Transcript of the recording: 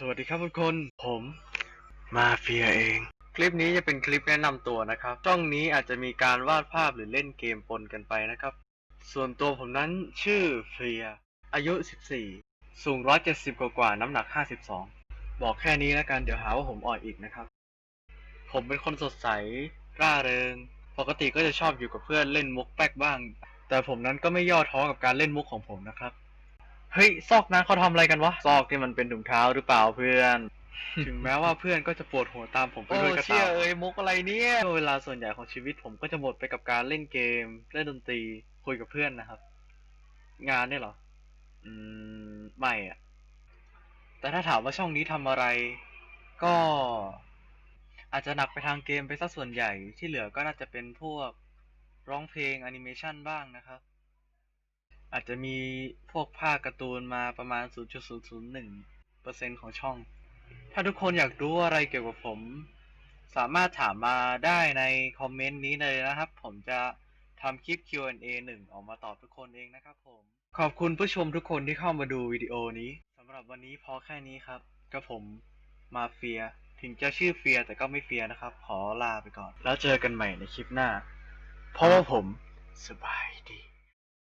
สวัสดีครับทุกคน ผมมาเฟียเอง คลิปนี้จะเป็นคลิปแนะนำตัวนะครับช่องนี้อาจจะมีการวาดภาพหรือเล่นเกมปนกันไปนะครับ ส่วนตัวผมนั้นชื่อเฟีย อายุ 14 สูง 170 กว่ากว่าๆน้ำหนัก 52 บอกแค่นี้แล้วกันเดี๋ยวหาว่าผมอ่อยอีกนะครับ ผมเป็นคนสดใส ร่าเริง ปกติก็จะชอบอยู่กับเพื่อนเล่นมุกแป๊กบ้าง แต่ผมนั้นก็ไม่ย่อท้อกับการเล่นมุกของผมนะครับ เฮ้ยซอกนั้นเขาทำอะไรกันวะซอกที่มันเป็นถุงเท้าหรือเปล่าเพื่อน ถึงแม้ว่าเพื่อนก็จะปวดหัวตามผมไปด้วยก็ตามโอ้เชี่ยเอ้ยมุกอะไรเนี่ยช่วงเวลาส่วนใหญ่ของชีวิตผมก็จะหมดไปกับการเล่นเกม เล่นดนตรีคุยกับเพื่อนนะครับ งานเนี่ยเหรอ อืมไม่อะแต่ถ้าถามว่าช่องนี้ทำอะไร ก็ อาจจะหนักไปทางเกมไปซะส่วนใหญ่ที่เหลือก็น่าจะเป็นพวกร้องเพลงแอนิเมชันบ้างนะครับ อาจจะมีพวกภาคการ์ตูนมาประมาณ 0.001%ของช่อง ถ้าทุกคนอยากรู้อะไรเกี่ยวกับผม สามารถถามมาได้ในคอมเมนต์นี้เลยนะครับ ผมจะทำคลิป Q&A หนึ่งออกมาตอบทุกคนเองนะครับผม ขอบคุณผู้ชมทุกคนที่เข้ามาดูวิดีโอนี้สำหรับวันนี้พอแค่นี้ครับกับผมมาเฟีย ถึงจะชื่อเฟียแต่ก็ไม่เฟียนะครับ ขอลาไปก่อน แล้วเจอกันใหม่ในคลิปหน้า เพราะว่าผมสบายดี